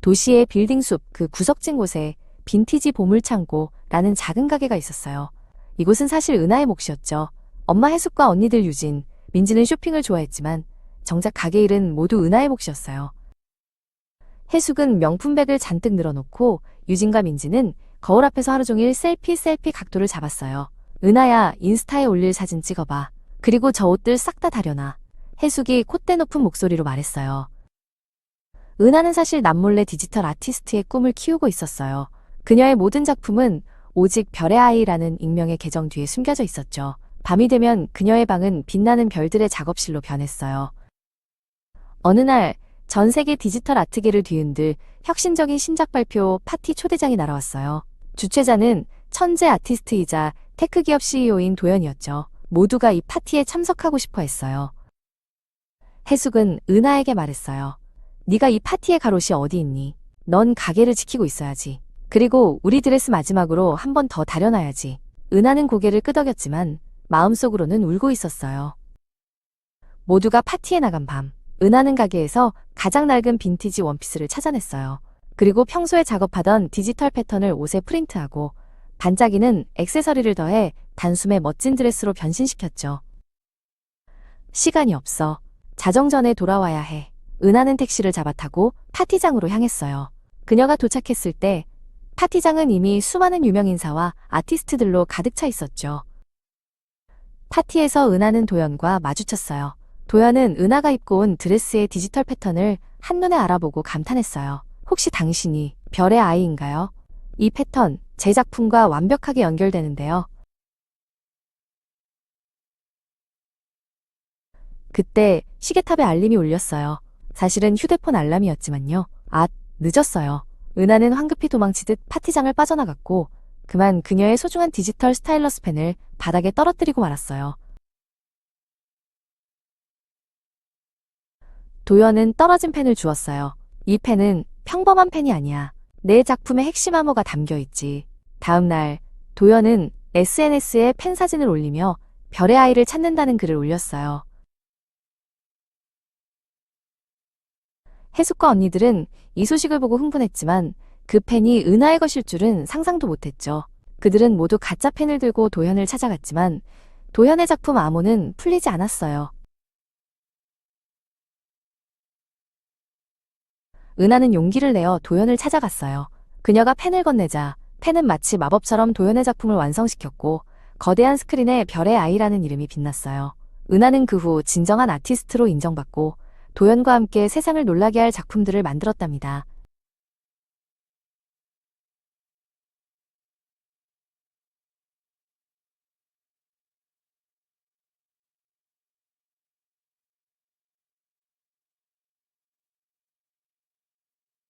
도시의 빌딩 숲 그 구석진 곳에 빈티지 보물창고라는 작은 가게가 있었어요. 이곳은 사실 은하의 몫이었죠. 엄마 해숙과 언니들 유진, 민지는 쇼핑을 좋아했지만 정작 가게 일은 모두 은하의 몫이었어요. 해숙은 명품백을 잔뜩 늘어놓고 유진과 민지는 거울 앞에서 하루 종일 셀피 셀피 각도를 잡았어요. 은하야 인스타에 올릴 사진 찍어봐. 그리고 저 옷들 싹 다 다려놔. 해숙이 콧대 높은 목소리로 말했어요. 은하는 사실 남몰래 디지털 아티스트의 꿈을 키우고 있었어요. 그녀의 모든 작품은 오직 별의 아이라는 익명의 계정 뒤에 숨겨져 있었죠. 밤이 되면 그녀의 방은 빛나는 별들의 작업실로 변했어요. 어느 날 전 세계 디지털 아트계를 뒤흔들 혁신적인 신작 발표 파티 초대장이 날아왔어요. 주최자는 천재 아티스트이자 테크 기업 CEO인 도연이었죠. 모두가 이 파티에 참석하고 싶어 했어요. 해숙은 은하에게 말했어요. 네가 이 파티에 갈 옷이 어디 있니? 넌 가게를 지키고 있어야지. 그리고 우리 드레스 마지막으로 한 번 더 다려놔야지. 은하는 고개를 끄덕였지만 마음속으로는 울고 있었어요. 모두가 파티에 나간 밤, 은하는 가게에서 가장 낡은 빈티지 원피스를 찾아냈어요. 그리고 평소에 작업하던 디지털 패턴을 옷에 프린트하고 반짝이는 액세서리를 더해 단숨에 멋진 드레스로 변신시켰죠. 시간이 없어. 자정 전에 돌아와야 해. 은하는 택시를 잡아 타고 파티장으로 향했어요. 그녀가 도착했을 때 파티장은 이미 수많은 유명 인사와 아티스트들로 가득 차 있었죠. 파티에서 은하는 도연과 마주쳤어요. 도연은 은하가 입고 온 드레스의 디지털 패턴을 한눈에 알아보고 감탄했어요. 혹시 당신이 별의 아이인가요? 이 패턴, 제 작품과 완벽하게 연결되는데요. 그때 시계탑의 알림이 울렸어요. 사실은 휴대폰 알람이었지만요. 아, 늦었어요. 은하는 황급히 도망치듯 파티장을 빠져나갔고 그만 그녀의 소중한 디지털 스타일러스 펜을 바닥에 떨어뜨리고 말았어요. 도연은 떨어진 펜을 주었어요. 이 펜은 평범한 펜이 아니야. 내 작품의 핵심 암호가 담겨 있지. 다음 날 도연은 SNS에 펜 사진을 올리며 별의 아이를 찾는다는 글을 올렸어요. 해숙과 언니들은 이 소식을 보고 흥분했지만 그 펜이 은하의 것일 줄은 상상도 못했죠. 그들은 모두 가짜 펜을 들고 도현을 찾아갔지만 도현의 작품 암호는 풀리지 않았어요. 은하는 용기를 내어 도현을 찾아갔어요. 그녀가 펜을 건네자 펜은 마치 마법처럼 도현의 작품을 완성시켰고 거대한 스크린에 별의 아이라는 이름이 빛났어요. 은하는 그 후 진정한 아티스트로 인정받고 도연과 함께 세상을 놀라게 할 작품들을 만들었답니다.